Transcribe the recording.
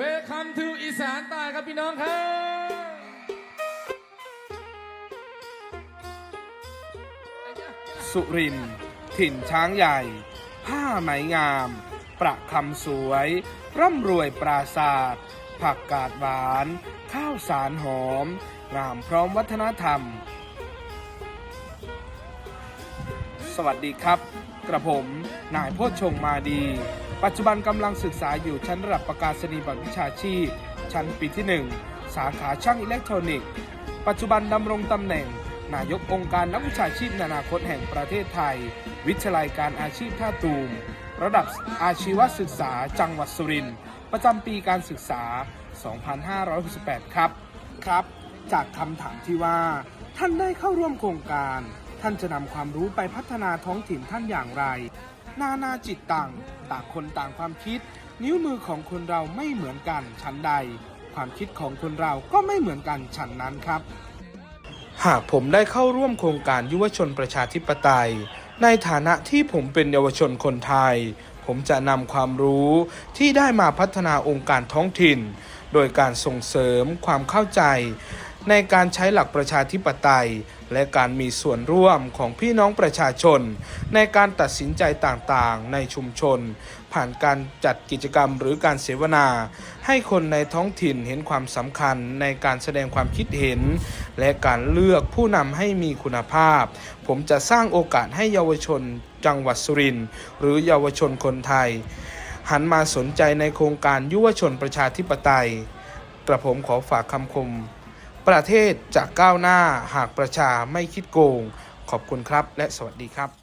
Welcome to อีสานใต้ครับพี่น้องครับสุรินทร์ถิ่นช้างใหญ่ ผ้าไหมงาม ประคำสวย ร่ำรวยปราศาสตร์ผักกาดหวาน ข้าวสารหอม งามพร้อมวัฒนธรรม สวัสดีครับ กระผม นายโพชชงมาดี ปัจจุบันกำลังศึกษาอยู่ชั้นระดับประกาศนียบัตรวิชาชีพ ชั้นปีที่ 1 สาขาช่างอิเล็กทรอนิกส์ ปัจจุบันดำรงตำแหน่ง นายกองค์การนักวิชาชีพนานาคตแห่งประเทศไทย วิทยาลัยการอาชีพท่าตูม ระดับอาชีวศึกษาจังหวัดสุรินทร์ประจำปีการศึกษา 2568 ครับ ครับ จากคำถามที่ว่า ท่านได้เข้าร่วมโครงการ ท่านจะนำความรู้ไปพัฒนาท้องถิ่นท่านอย่างไร นานาจิตต่าง ต่างคนต่างความคิด นิ้วมือของคนเราไม่เหมือนกันชั้นใด ความคิดของคนเราก็ไม่เหมือนกันฉันนั้นครับ หากผมได้เข้าร่วมโครงการยุวชนประชาธิปไตย ในฐานะที่ผมเป็นเยาวชนคนไทย ผมจะนำความรู้ที่ได้มาพัฒนาองค์การท้องถิ่น โดยการส่งเสริมความเข้าใจ ในการใช้หลักประชาธิปไตย และการมีส่วนร่วมของพี่น้องประชาชน ในการตัดสินใจต่างๆ ในชุมชน ผ่านการจัดกิจกรรมหรือการเสวนา ให้คนในท้องถิ่นเห็นความสำคัญในการแสดงความคิดเห็น และการเลือกผู้นำให้มีคุณภาพ ผมจะสร้างโอกาสให้เยาวชนจังหวัดสุรินทร์หรือเยาวชนคนไทย หันมาสนใจในโครงการยุวชนประชาธิปไตย กระผมขอฝากคำคม ประเทศจะก้าวหน้าหากประชาไม่คิดโกง ขอบคุณครับและสวัสดีครับ